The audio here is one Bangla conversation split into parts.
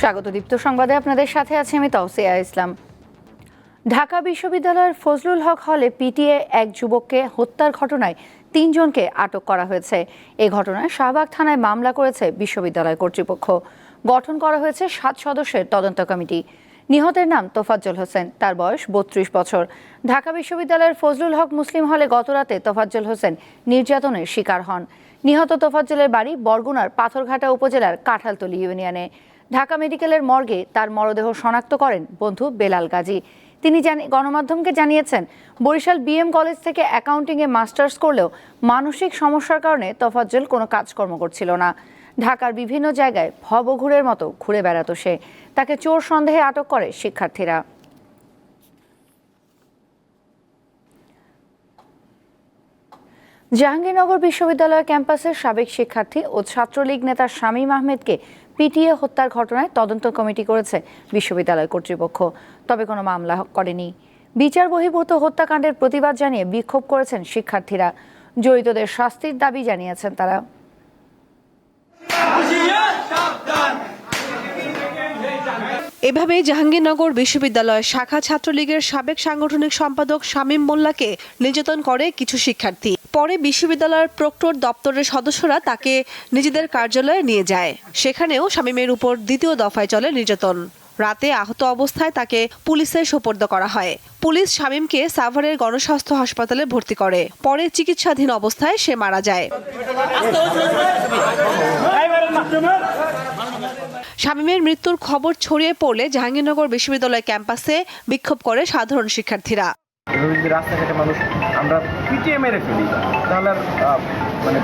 স্বাগত দীপ্ত সংবাদে আপনাদের সাথে আছি আমি তৌসিয়া ইসলাম। ঢাকা বিশ্ববিদ্যালয়ের ফজলুল হক হলে পিটিএ এক যুবককে হত্যার ঘটনায় তিনজনকে আটক করা হয়েছে। এই ঘটনায় শাহবাগ থানায় মামলা করেছে বিশ্ববিদ্যালয় কর্তৃপক্ষ। গঠন করা হয়েছে সাত সদস্যের তদন্ত কমিটি। নিহতের নাম তোফাজ্জল হোসেন, তার বয়স বত্রিশ বছর। ঢাকা বিশ্ববিদ্যালয়ের ফজলুল হক মুসলিম হলে গতরাতে তোফাজ্জল হোসেন নির্যাতনের শিকার হন। নিহত তোফাজ্জলের বাড়ি বরগুনার পাথরঘাটা উপজেলার কাঁঠালতলী ইউনিয়নে। ঢাকা মেডিকেলের মর্গে তার মরদেহ শনাক্ত করেন বন্ধু বেলাল গাজী। তিনি গণমাধ্যমকে জানিয়েছেন, বরিশাল বিএম কলেজ থেকে অ্যাকাউন্টিংয়ে মাস্টার্স করলেও মানসিক সমস্যার কারণে তোফাজ্জল কোনো কাজকর্ম করছিল না। ঢাকার বিভিন্ন জায়গায় ভবঘুরের মতো ঘুরে বেড়াতো সে। তাকে চোর সন্দেহে আটক করে শিক্ষার্থীরা। জাহাঙ্গীরনগর বিশ্ববিদ্যালয় ক্যাম্পাসের সাবেক শিক্ষার্থী ও ছাত্রলীগ নেতা শামীম আহমেদকে পিটিএ হত্যার ঘটনায় তদন্ত কমিটি করেছে বিশ্ববিদ্যালয় কর্তৃপক্ষ। তবে কোনো মামলা করেনি। বিচার বহির্ভূত হত্যাকাণ্ডের প্রতিবাদ জানিয়ে বিক্ষোভ করেছেন শিক্ষার্থীরা। জড়িতদের শাস্তির দাবি জানিয়েছেন তারা। এভাবেই জাহাঙ্গীরনগর বিশ্ববিদ্যালয় শাখা ছাত্রলীগের সাবেক সাংগঠনিক সম্পাদক শামীম মোল্লাকে নির্যাতন করে কিছু শিক্ষার্থী। পরে বিশ্ববিদ্যালয়ের প্রক্টর দপ্তরের সদস্যরা তাকে নিজেদের কার্যালয়ে নিয়ে যায়। সেখানেও শামীমের উপর দ্বিতীয় দফায় চলে নির্যাতন। রাতে আহত অবস্থায় তাকে পুলিশের সোপর্দ করা হয়। পুলিশ শামীমকে সাভারের গণস্বাস্থ্য হাসপাতালে ভর্তি করে। পরে চিকিৎসাধীন অবস্থায় সে মারা যায়। শামীমের মৃত্যুর খবর ছড়িয়ে পড়লে জাহাঙ্গীরনগর বিশ্ববিদ্যালয় ক্যাম্পাসে বিক্ষোভ করে সাধারণ শিক্ষার্থীরা। রাস্তাঘাটে মানুষ আমরা পিটিয়ে মেরে ফেলি তাহলে মানে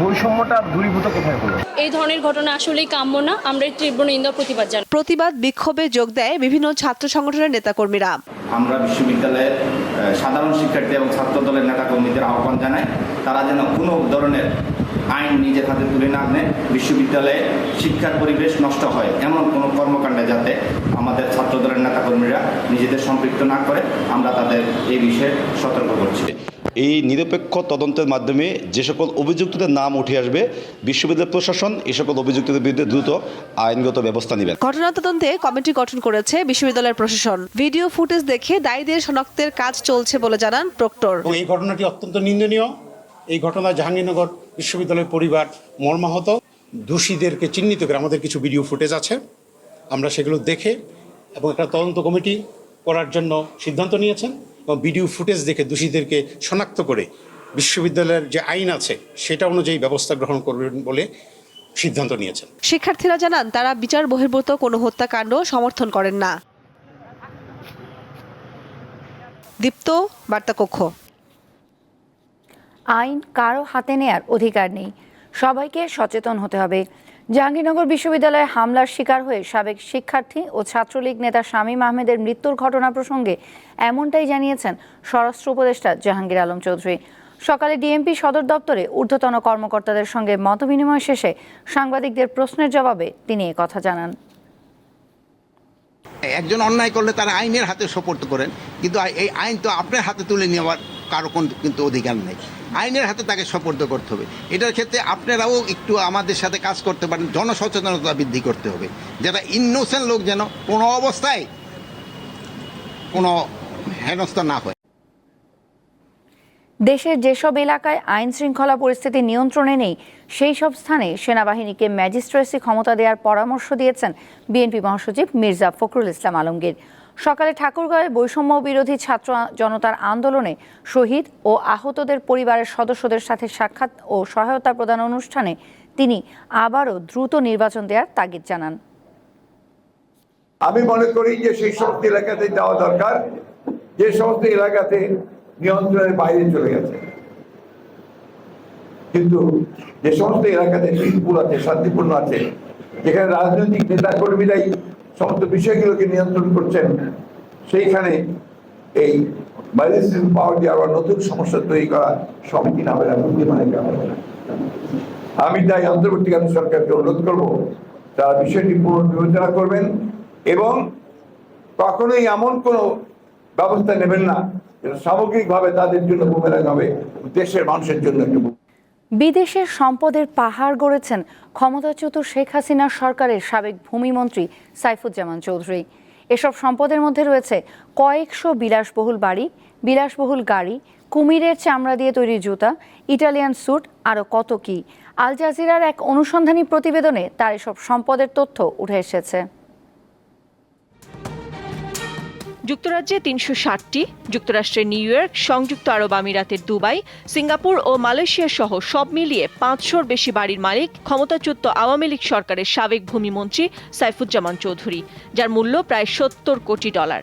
বৈষম্যটা দূরীভূত কোথায় হলো? এই ধরনের ঘটনা আসলেই কাম্য না। আমরা তীব্র নিন্দা প্রতিবাদ জানাই। প্রতিবাদ বিক্ষোভে যোগ দেয় বিভিন্ন ছাত্র সংগঠনের নেতাকর্মীরা। আমরা বিশ্ববিদ্যালয়ের সাধারণ শিক্ষার্থী এবং ছাত্র দলের নেতাকর্মীদের আহ্বান জানাই তারা যেন কোনো ধরনের আইন নিজের হাতে তুলে না নেয় বিশ্ববিদ্যালয়ে শিক্ষার পরিবেশ নষ্ট হয়। এমন কোনো কর্মকাণ্ডে যাতে আমাদের ছাত্র দলের নেতাকর্মীরা নিজেদের সম্পৃক্ত না করে আমরা তাদের এই বিষয়ে সতর্ক করছি। এই নিরপেক্ষ তদন্তের মাধ্যমে যে সকল অভিযুক্তদের নাম উঠে আসবে বিশ্ববিদ্যালয় প্রশাসন এ সকল অভিযুক্তদের বিরুদ্ধে দ্রুত আইনগত ব্যবস্থা নেবেন ঘটনা তদন্তে কমিটি গঠন করেছে বিশ্ববিদ্যালয়ের প্রশাসন। ভিডিও ফুটেজ দেখে দায়ীদের শনাক্তের কাজ চলছে বলে জানান প্রক্টর। এই ঘটনাটি অত্যন্ত নিন্দনীয়। এই ঘটনা জাহাঙ্গীরনগর বিশ্ববিদ্যালয়ের পরিবার মর্মাহত। দোষীদেরকে চিহ্নিত করে আমাদের কিছু ভিডিও ফুটেজ আছে। আমরা সেগুলো দেখে এবং একটা তদন্ত কমিটি করার জন্য সিদ্ধান্ত নিয়েছেন এবং ভিডিও ফুটেজ দেখে দোষীদেরকে শনাক্ত করে বিশ্ববিদ্যালয়ের যে আইন আছে সেটা অনুযায়ী ব্যবস্থা গ্রহণ করবেন বলে সিদ্ধান্ত নিয়েছেন। শিক্ষার্থীরা জানান, তারা বিচার বহির্ভূত কোনো হত্যাকাণ্ড সমর্থন করেন না। দীপ্ত, বার্তাকক্ষ। আইন কারও হাতে নেয়ার অধিকার নেই। সবাইকে সচেতন হতে হবে। জাহাঙ্গীরনগর বিশ্ববিদ্যালয়ে হামলার শিকার হয়ে সাবেক শিক্ষার্থী ও ছাত্রলীগ নেতা শামীম আহমেদের মৃত্যুর ঘটনা প্রসঙ্গে এমনটাই জানিয়েছেন স্বরাষ্ট্র উপদেষ্টা জাহাঙ্গীর আলম চৌধুরী। সকালে ডিএমপি সদর দপ্তরে ঊর্ধ্বতন কর্মকর্তাদের সঙ্গে মতবিনিময় শেষে সাংবাদিকদের প্রশ্নের জবাবে তিনি কথা জানান। একজন অন্যায় করলে তারা আইনের হাতে সোপর্দ করেন, কিন্তু এই আইন তো আপনার হাতে তুলে নেওয়ার কারও কোন কিন্তু অধিকার নেই। আইনের হাতে তাকে সোপর্দ করতে হবে। এটার ক্ষেত্রে আপনারাও একটু আমাদের সাথে কাজ করতে পারেন, জনসচেতনতা বৃদ্ধি করতে হবে। যারা ইনোসেন্ট লোক যেন কোনো অবস্থায় কোনো হেনস্থা না হয়। দেশের যেসব এলাকায় আইন শৃঙ্খলা পরিস্থিতি নিয়ন্ত্রণে নেই, সেই সব স্থানে সেনাবাহিনীকে ম্যাজিস্ট্রেসি ক্ষমতা দেওয়ার পরামর্শ দিয়েছেন বিএনপি মহাসচিব মির্জা ফখরুল ইসলাম আলমগীর। সকালে ঠাকুরগাঁয়ে বৈষম্য বিরোধী ছাত্র জনতার আন্দোলনে শহীদ ও আহতদের পরিবারের সদস্যদের সাথে সাক্ষাৎ ও সহায়তা প্রদান অনুষ্ঠানে তিনি আবারও দ্রুত নির্বাচন দেওয়ার তাগিদ জানান। আমি মনে করি যে সেই সমস্ত এলাকাতে যাওয়া দরকার। যে সমস্ত এলাকাতে নিয়ন্ত্রণের বাইরে চলে গেছে। কিন্তু যে সমস্ত এলাকাতে পিসফুল আছে, শান্তিপূর্ণ আছে, যেখানে রাজনৈতিক নেতা কর্মীরাই সমস্ত বিষয়গুলোকে নিয়ন্ত্রণ করছেন, সেইখানে এই বাইরের পাওয়ার দিয়ে আবার নতুন সমস্যা তৈরি করা সমিতি হবে না বুদ্ধিমানে কাজ আমি তাই অন্তর্বর্তীকালীন সরকারকে অনুরোধ করব, তারা বিষয়টি পুনর্বিবেচনা করবেন এবং কখনোই এমন কোনো ব্যবস্থা নেবেন না সামগ্রিকভাবে তাদের জন্য বুমেরাং হবে, দেশের মানুষের জন্য একটু বিদেশের সম্পদের পাহাড় গড়েছেন ক্ষমতাচ্যুত শেখ হাসিনার সরকারের সাবেক ভূমিমন্ত্রী সাইফুজ্জামান চৌধুরী। এসব সম্পদের মধ্যে রয়েছে কয়েকশো বিলাসবহুল বাড়ি, বিলাসবহুল গাড়ি, কুমিরের চামড়া দিয়ে তৈরি জুতা, ইটালিয়ান স্যুট, আরও কত কি। আল জাজিরার এক অনুসন্ধানী প্রতিবেদনে তার এসব সম্পদের তথ্য উঠে এসেছে। যুক্তরাজ্যে তিনশো ষাটটি যুক্তরাষ্ট্রের নিউ ইয়র্ক, সংযুক্ত আরব আমিরাতের দুবাই, সিঙ্গাপুর ও মালয়েশিয়া সহ সব মিলিয়ে পাঁচশোর বেশি বাড়ির মালিক, ক্ষমতাচ্যুত আওয়ামী লীগ সরকারের সাবেক ভূমিমন্ত্রী সাইফুজ্জামান চৌধুরী, যার মূল্য প্রায় সত্তর কোটি ডলার।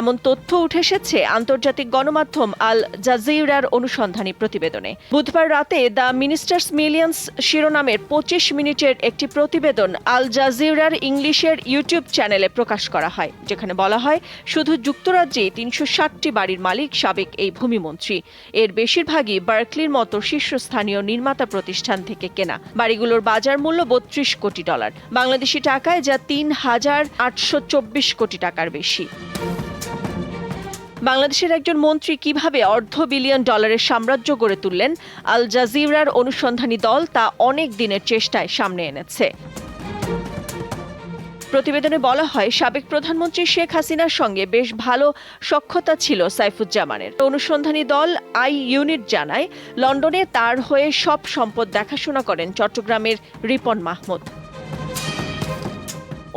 এমন তথ্য উঠে এসেছে আন্তর্জাতিক গণমাধ্যম আল জাজিরার অনুসন্ধানী প্রতিবেদনে। বুধবার রাতে দ্য মিনিস্টার্স মিলিয়ন্স শিরোনামের পঁচিশ মিনিটের একটি প্রতিবেদন আল জাজিরার ইংলিশের ইউটিউব চ্যানেলে প্রকাশ করা হয়, যেখানে বলা হয়, শুধু যুক্তরাজ্যে তিনশো ষাটটি বাড়ির মালিক সাবেক এই ভূমিমন্ত্রী। এর বেশিরভাগই বার্কলির মতো শীর্ষস্থানীয় নির্মাতা প্রতিষ্ঠান থেকে কেনা। বাড়িগুলোর বাজার মূল্য বত্রিশ কোটি ডলার। বাংলাদেশি টাকায় যা তিন হাজার আটশো চব্বিশ কোটি টাকার বেশি। বাংলাদেশের একজন মন্ত্রী কীভাবে অর্ধ বিলিয়ন ডলারের সাম্রাজ্য গড়ে তুললেন, আল জাজিরার অনুসন্ধানী দল তা অনেক দিনের চেষ্টায় সামনে এনেছে। প্রতিবেদনে বলা হয়, সাবেক প্রধানমন্ত্রী শেখ হাসিনার সঙ্গে বেশ ভালো সখ্যতা ছিল সাইফুজ্জামানের। অনুসন্ধানী দল আই ইউনিট জানায়, লন্ডনে তার হয়ে সব সম্পদ দেখাশোনা করেন চট্টগ্রামের রিপন মাহমুদ।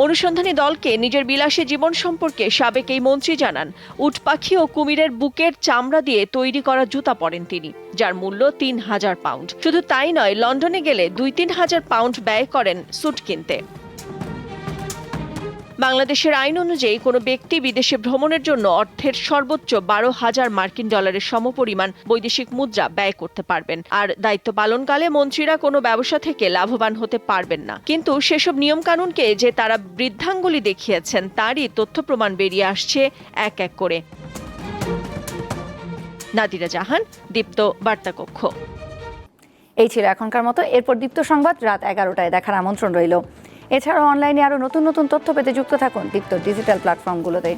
অনুসন্ধানী দলকে নিজের বিলাসী জীবন সম্পর্কে সাবেক এই মন্ত্রী জানান উটপাখি ও কুমিরের বুকের চামড়া দিয়ে তৈরি করা জুতা পরেন তিনি, যার মূল্য তিন হাজার পাউন্ড। শুধু তাই নয়, লন্ডনে গেলে দুই তিন হাজার পাউন্ড ব্যয় করেন স্যুট কিনতে। বাংলাদেশের আইন অনুযায়ী কোনো ব্যক্তি বিদেশে ভ্রমণের জন্য অর্থের সর্বোচ্চ বারো হাজার মার্কিন ডলারের সমপরিমাণ বৈদেশিক মুদ্রা ব্যয় করতে পারবেন। আর দায়িত্ব পালনকালে মন্ত্রীরা কোনো ব্যবসা থেকে লাভবান হতে পারবেন না। কিন্তু সেসব নিয়মকানুনকে যে তারা বৃদ্ধাঙ্গুলি দেখিয়েছেন, তারই তথ্য প্রমাণ বেরিয়ে আসছে এক এক করে। নাদিরা জাহান, দীপ্ত বার্তাকক্ষ। এই ছিল এখনকার মতো। এরপর দীপ্ত সংবাদ, রাত এগারোটায় দেখার আমন্ত্রণ রইল। এছাড়াও অনলাইনে আরও নতুন নতুন তথ্য পেতে যুক্ত থাকুন দীপ্ত ডিজিটাল প্ল্যাটফর্মগুলোতে।